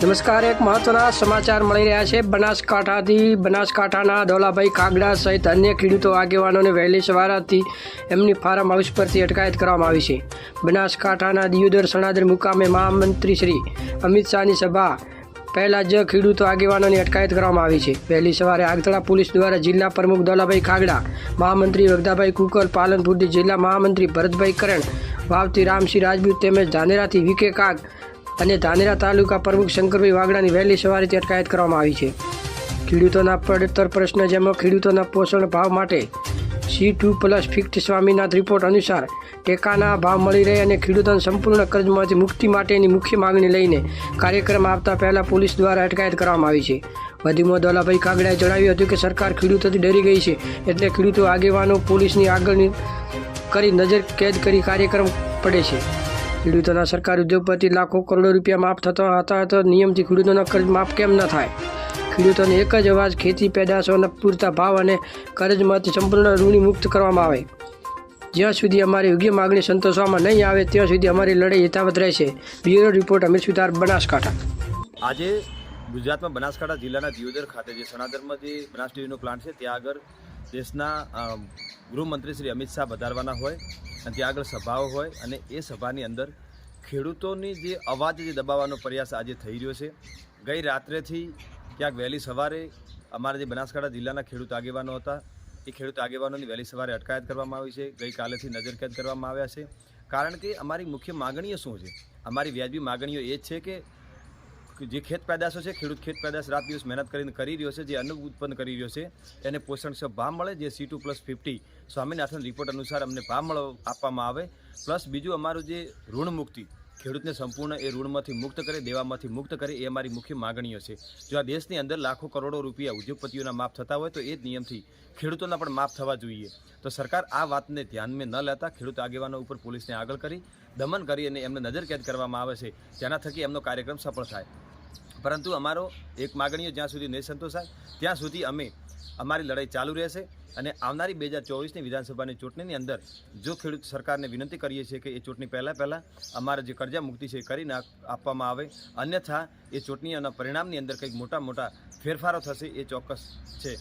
નમસ્કાર, એક મહત્વના સમાચાર મળી રહ્યા છે. બનાસકાંઠાથી બનાસકાંઠાના દોલાભાઈ કાગડા સહિત અન્ય ખેડૂતો, આગેવાનોને વહેલી સવારથી એમની ફાર્મ હાઉસ પરથી અટકાયત કરવામાં આવી છે. બનાસકાંઠાના દિયોદર સણાદર મુકામે મહામંત્રી શ્રી અમિત શાહની સભા. પહેલાં જ ખેડૂતો, આગેવાનોની અટકાયત કરવામાં આવી છે. વહેલી સવારે આગતળા પોલીસ દ્વારા જિલ્લા પ્રમુખ દોલાભાઈ કાગડા મહામંત્રી વગદાભાઈ કુકર પાલનપુરથી જિલ્લા મહામંત્રી ભરતભાઈ કરણ, વાવતી રામસિંહ રાજપૂત તેમજ ધાનેરાથી વિકે કાગ અને ધાનેરા તાલુકા પ્રમુખ શંકરભાઈ વાગડાની વહેલી સવારેથી અટકાયત કરવામાં આવી છે. ખેડૂતોના પડતર પ્રશ્ન જેમાં ખેડૂતોના પોષણ ભાવ માટે C two plus fix Swaminath report અનુસાર ટેકાના ભાવ મળી રહે અને ખેડૂતોને સંપૂર્ણ કર્જમાંથી મુક્તિ માટેની મુખ્ય માંગણી લઈને કાર્યક્રમ આપતા પહેલા પોલીસ દ્વારા અટકાયત કરવામાં આવી છે. વધુમાં દોલાભાઈ કાગડાએ જણાવ્યું હતું કે સરકાર ખેડૂતોથી ડરી ગઈ છે એટલે ખેડૂતો આગેવાનો પોલીસની આગળની કરી નજર કેદ કરી કાર્યક્રમ પડે છે. ખેડૂતોના સરકાર ઉદ્યોગપતિ લાખો કરોડો રૂપિયા માફ થતા હતા તો નિયમથી ખેડૂતોના કર્જ માફ કેમ ન થાય? ખેડૂતોને એક જ અવાજ, ખેતી પેદાશોના પૂરતા ભાવ અને કર્જમાંથી સંપૂર્ણ ઋણી મુક્ત કરવામાં આવે. જ્યાં સુધી અમારી યોગ્ય માગણી સંતોષવામાં નહીં આવે, ત્યાં સુધી અમારી લડાઈ યથાવત રહેશે. બ્યુરો રિપોર્ટ અમીર સુધાર બનાસકાંઠા. આજે ગુજરાતમાં બનાસકાંઠા જિલ્લાના દિયોદર ખાતે જે સણાદરમાં જે બનાસ ડેરીનો પ્લાન્ટ છે, ત્યાં આગળ દેશના ગૃહમંત્રી શ્રી અમિત શાહ વધારવાના હોય. અને ત્યાં આગળ સભાઓ હોય અને એ સભાની અંદર ખેડૂતોની જે અવાજ જે દબાવવાનો પ્રયાસ આજે થઈ રહ્યો છે. ગઈ રાત્રેથી ક્યાંક વહેલી સવારે અમારા જે બનાસકાંઠા જિલ્લાના ખેડૂત આગેવાનો હતા, એ ખેડૂત આગેવાનોની વહેલી સવારે અટકાયત કરવામાં આવી છે. ગઈકાલેથી નજરકેદ કરવામાં આવ્યા છે. કારણ કે અમારી મુખ્ય માગણીઓ શું છે? અમારી વ્યાજબી માગણીઓ એ છે કે જે ખેત પેદાશો છે, ખેડૂત ખેત પેદાશ રાત દિવસ મહેનત કરીને કરી રહ્યો છે, જે અન્ન ઉત્પન્ન કરી રહ્યો છે, એને પોષણક્ષમ ભાવ મળે, જે C two plus fifty Swaminathan report અનુસાર અમને ભાવ મળો આપવામાં આવે. પ્લસ બીજું અમારું જે ઋણ મુક્તિ, ખેડૂતને સંપૂર્ણ એ ઋણમાંથી મુક્ત કરે, દેવામાંથી મુક્ત કરે, એ અમારી મુખ્ય માગણીઓ છે. જો આ દેશની અંદર લાખો કરોડો રૂપિયા ઉદ્યોગપતિઓના માફ થતા હોય, તો એ જ નિયમથી ખેડૂતોના પણ માફ થવા જોઈએ. તો સરકાર આ વાતને ધ્યાનમાં ન લેતા ખેડૂત આગેવાનો ઉપર પોલીસને આગળ કરી દમન કરી અને એમને નજરકેદ કરવામાં આવે છે. જેના થકી એમનો કાર્યક્રમ સફળ થાય. પરંતુ અમારો એક માગણીઓ જ્યાં સુધી નહીં સંતોષાય ત્યાં સુધી અમે અમારી લડાઈ ચાલુ રહેશે અને આવનારી બે હજાર ચોવીસની વિધાનસભાની ચૂંટણીની અંદર જો ખેડૂત સરકારને વિનંતી કરીએ છીએ કે એ ચૂંટણી પહેલાં પહેલાં અમારે જે કરજા મુક્તિ છે એ કરી નાખ આપવામાં આવે, અન્યથા એ ચૂંટણીઓના પરિણામની અંદર કંઈક મોટા મોટા ફેરફારો થશે એ ચોક્કસ છે.